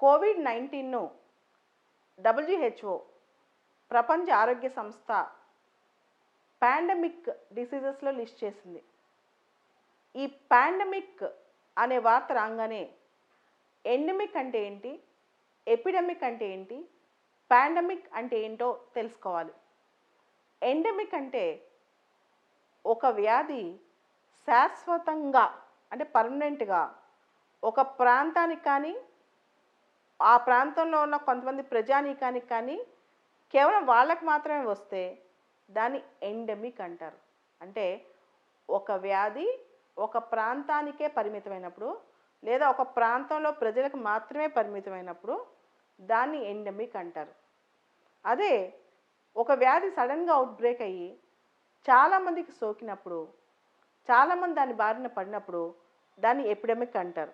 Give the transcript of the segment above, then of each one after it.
Covid నైన్టీన్ను WHO ప్రపంచ ఆరోగ్య సంస్థ పాండమిక్ డిసీజెస్లో లిస్ట్ చేసింది. ఈ పాండమిక్ అనే వార్త రాగానే ఎండమిక్ అంటే ఏంటి? ఎపిడమిక్ అంటే ఏంటి? పాండమిక్ అంటే ఏంటో తెలుసుకోవాలి. ఎండమిక్ అంటే ఒక వ్యాధి శాశ్వతంగా అంటే పర్మనెంట్గా ఒక ప్రాంతానికి కానీ ఆ ప్రాంతంలో ఉన్న కొంతమంది ప్రజానీకానికి కానీ కేవలం వాళ్ళకి మాత్రమే వస్తే దాన్ని ఎండమిక్ అంటారు. అంటే ఒక వ్యాధి ఒక ప్రాంతానికే పరిమితమైనప్పుడు లేదా ఒక ప్రాంతంలో ప్రజలకు మాత్రమే పరిమితమైనప్పుడు దాన్ని ఎండమిక్ అంటారు. అదే ఒక వ్యాధి సడన్గా అవుట్బ్రేక్ అయ్యి చాలామందికి సోకినప్పుడు చాలామంది దాని బారిన పడినప్పుడు దాన్ని ఎపిడమిక్ అంటారు.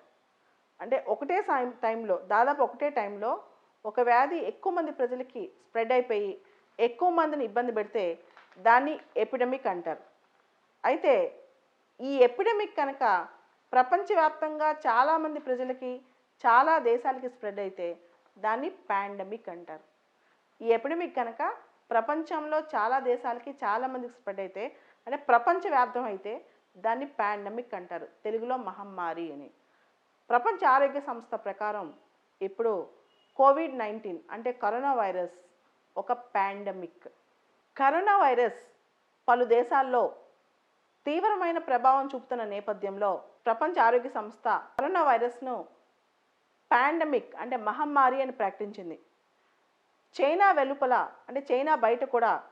అంటే ఒకటే సాయం టైంలో దాదాపు ఒకటే టైంలో ఒక వ్యాధి ఎక్కువ మంది ప్రజలకి స్ప్రెడ్ అయిపోయి ఎక్కువ మందిని ఇబ్బంది పెడితే దాన్ని ఎపిడమిక్ అంటారు. అయితే ఈ ఎపిడమిక్ కనుక ప్రపంచవ్యాప్తంగా చాలామంది ప్రజలకి చాలా దేశాలకి స్ప్రెడ్ అయితే దాన్ని పాండమిక్ అంటారు. ఈ ఎపిడమిక్ కనుక ప్రపంచంలో చాలా దేశాలకి చాలామందికి స్ప్రెడ్ అయితే అంటే ప్రపంచవ్యాప్తం అయితే దాన్ని పాండమిక్ అంటారు. తెలుగులో మహమ్మారి అని. ప్రపంచ ఆరోగ్య సంస్థ ప్రకారం ఇప్పుడు కోవిడ్ నైన్టీన్ అంటే కరోనా వైరస్ ఒక పాండమిక్. కరోనా వైరస్ పలు దేశాల్లో తీవ్రమైన ప్రభావం చూపుతున్న నేపథ్యంలో ప్రపంచ ఆరోగ్య సంస్థ కరోనా వైరస్ను పాండమిక్ అంటే మహమ్మారి అని ప్రకటించింది. చైనా వెలుపల అంటే చైనా బయట కూడా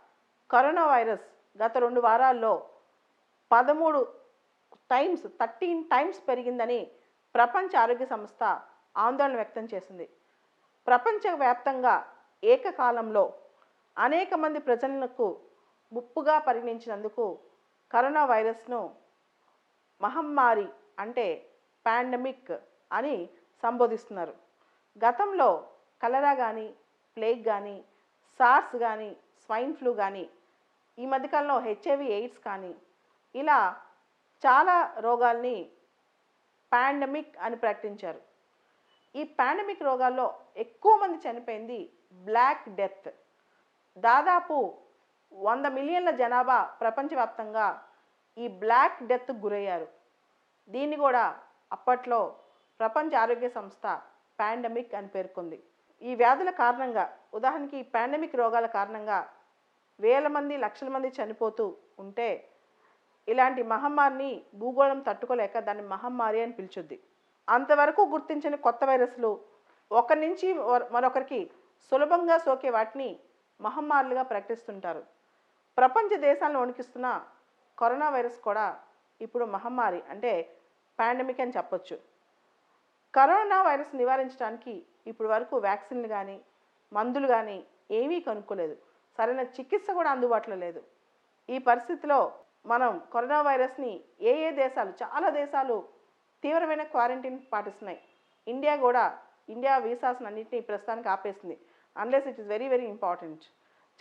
కరోనా వైరస్ గత రెండు వారాల్లో పదమూడు టైమ్స్ థర్టీన్ టైమ్స్ పెరిగిందని ప్రపంచ ఆరోగ్య సంస్థ ఆందోళన వ్యక్తం చేసింది. ప్రపంచవ్యాప్తంగా ఏకకాలంలో అనేక మంది ప్రజలకు ముప్పుగా పరిగణించినందుకు కరోనా వైరస్ను మహమ్మారి అంటే పాండమిక్ అని సంబోధిస్తున్నారు. గతంలో కలరా కానీ ప్లేగ్ కానీ సార్స్ కానీ స్వైన్ ఫ్లూ కానీ ఈ మధ్యకాలంలో హెచ్ఐవి ఎయిడ్స్ కానీ ఇలా చాలా రోగాల్ని పాండమిక్ అని ప్రకటించారు. ఈ పాండమిక్ రోగాల్లో ఎక్కువ మంది చనిపోయింది బ్లాక్ డెత్. దాదాపు వంద మిలియన్ల జనాభా ప్రపంచవ్యాప్తంగా ఈ బ్లాక్ డెత్ గురయ్యారు. దీన్ని కూడా అప్పట్లో ప్రపంచ ఆరోగ్య సంస్థ పాండమిక్ అని పేర్కొంది. ఈ వ్యాధుల కారణంగా ఉదాహరణకి ఈ పాండమిక్ రోగాల కారణంగా వేల మంది లక్షల మంది చనిపోతూ ఉంటే ఇలాంటి మహమ్మారిని భూగోళం తట్టుకోలేక దాన్ని మహమ్మారి అని పిలుచుద్ది. అంతవరకు గుర్తించని కొత్త వైరస్లు ఒకరి నుంచి మరొకరికి సులభంగా సోకే వాటిని మహమ్మారులుగా ప్రకటిస్తుంటారు. ప్రపంచ దేశాలను వణికిస్తున్న కరోనా వైరస్ కూడా ఇప్పుడు మహమ్మారి అంటే పాండమిక్ అని చెప్పొచ్చు. కరోనా వైరస్ నివారించడానికి ఇప్పుడు వరకు వ్యాక్సిన్లు కానీ మందులు కానీ ఏమీ కనుక్కోలేదు. సరైన చికిత్స కూడా అందుబాటులో లేదు. ఈ పరిస్థితిలో మనం కరోనా వైరస్ని ఏ ఏ దేశాలు చాలా దేశాలు తీవ్రమైన క్వారంటైన్ పాటిస్తున్నాయి. ఇండియా కూడా ఇండియా వీసాస్ అన్నింటినీ ప్రస్తుతానికి ఆపేసింది. Unless it is very very important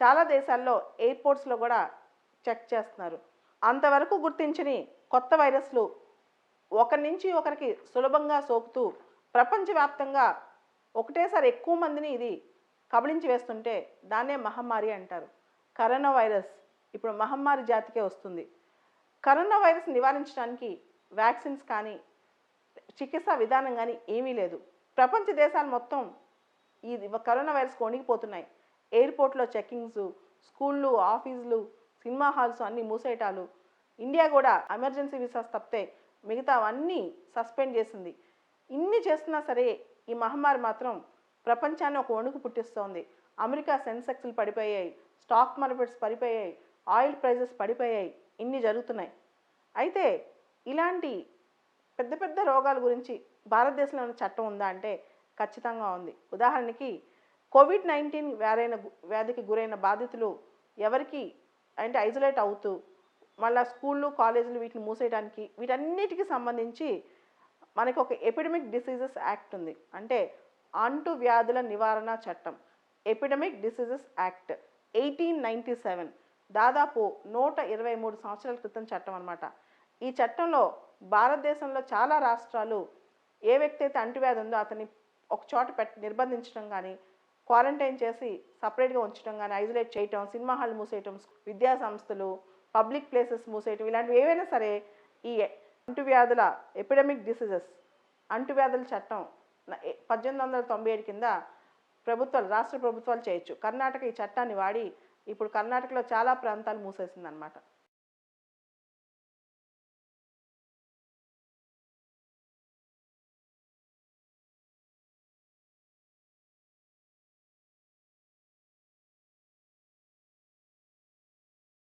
చాలా దేశాల్లో ఎయిర్పోర్ట్స్లో కూడా చెక్ చేస్తున్నారు. అంతవరకు గుర్తించని కొత్త వైరస్లు ఒకరి నుంచి ఒకరికి సులభంగా సోకుతూ ప్రపంచవ్యాప్తంగా ఒకటేసారి ఎక్కువ మందిని ఇది కబళించి వేస్తుంటే దాన్నే మహమ్మారి అంటారు. Corona virus. ఇప్పుడు మహమ్మారి జాతికే వస్తుంది. కరోనా వైరస్ నివారించడానికి వ్యాక్సిన్స్ కానీ చికిత్సా విధానం కానీ ఏమీ లేదు. ప్రపంచ దేశాలు మొత్తం ఈ కరోనా వైరస్ వణికిపోతున్నాయి ఎయిర్పోర్ట్లో చెక్కింగ్స్ స్కూళ్ళు ఆఫీసులు సినిమా హాల్స్ అన్నీ మూసేయటాలు. ఇండియా కూడా ఎమర్జెన్సీ వీసాస్ తప్పితే మిగతా అన్నీ సస్పెండ్ చేసింది. ఇన్ని చేస్తున్నా సరే ఈ మహమ్మారి మాత్రం ప్రపంచాన్ని ఒక వణుకు పుట్టిస్తోంది. అమెరికా సెన్సెక్స్లు పడిపోయాయి. స్టాక్ మార్కెట్స్ పడిపోయాయి. ఆయిల్ ప్రైజెస్ పడిపోయాయి. ఇన్ని జరుగుతున్నాయి. అయితే ఇలాంటి పెద్ద పెద్ద రోగాల గురించి భారతదేశంలో ఉన్న చట్టం ఉందా అంటే ఖచ్చితంగా ఉంది. ఉదాహరణకి కోవిడ్ నైన్టీన్ వ్యారైన వ్యాధికి గురైన బాధితులు ఎవరికి అంటే ఐసోలేట్ అవుతూ మళ్ళీ స్కూళ్ళు కాలేజీలు వీటిని మూసేయడానికి వీటన్నిటికీ సంబంధించి మనకి ఒక ఎపిడమిక్ డిసీజెస్ యాక్ట్ ఉంది. అంటే అంటు వ్యాధుల నివారణ చట్టం. Epidemic diseases act. Eighteen ninety seven. దాదాపు నూట ఇరవై మూడు సంవత్సరాల క్రితం చట్టం అనమాట ఈ చట్టంలో భారతదేశంలో చాలా రాష్ట్రాలు ఏ వ్యక్తి అయితే అంటువ్యాధి ఉందో అతన్ని ఒక చోట పెట్ నిర్బంధించడం కానీ క్వారంటైన్ చేసి సపరేట్గా ఉంచడం కానీ ఐసోలేట్ చేయటం సినిమా హాల్ మూసేయటం విద్యా సంస్థలు పబ్లిక్ ప్లేసెస్ మూసేయటం ఇలాంటివి ఏవైనా సరే ఈ అంటువ్యాధుల ఎపిడమిక్ డిసీజెస్ అంటువ్యాధుల చట్టం పద్దెనిమిది వందల తొంభై ఏడు కింద ప్రభుత్వాలు రాష్ట్ర ప్రభుత్వాలు చేయొచ్చు. కర్ణాటక ఈ చట్టాన్ని వాడి ఇప్పుడు కర్ణాటకలో చాలా ప్రాంతాలు మూసేసింది అనమాట